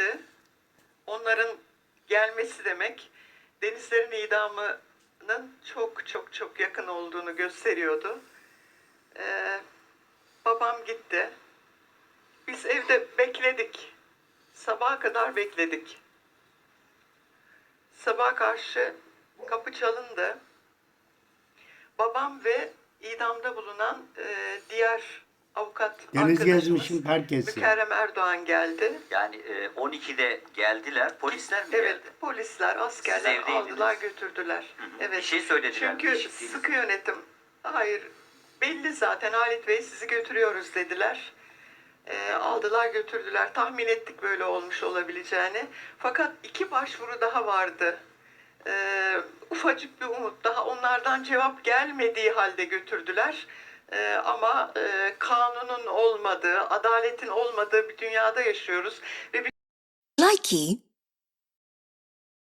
geldi. Onların gelmesi demek Denizlerin idamının çok çok çok yakın olduğunu gösteriyordu. Ee, babam gitti. Biz evde bekledik. Sabaha kadar bekledik. Sabah karşı kapı çalındı. Babam ve idamda bulunan e, diğer avukat Deniz arkadaşımız Gezmiş'in parkesi. Mükerrem Erdoğan geldi. Yani e, 12'de geldiler. Polisler mi Evet, geldi? polisler, Siz askerler evdeydiniz. aldılar götürdüler. hı. Evet. Bir şey söylediler mi? Çünkü Eşit değiliz. sıkı yönetim, hayır belli zaten Halit Bey sizi götürüyoruz dediler. Ee, aldılar götürdüler. Tahmin ettik böyle olmuş olabileceğini. Fakat iki başvuru daha vardı. Ee, ufacık bir umut daha onlardan cevap gelmediği halde götürdüler. Ee, ama e, kanunun olmadığı, adaletin olmadığı bir dünyada yaşıyoruz ve Likey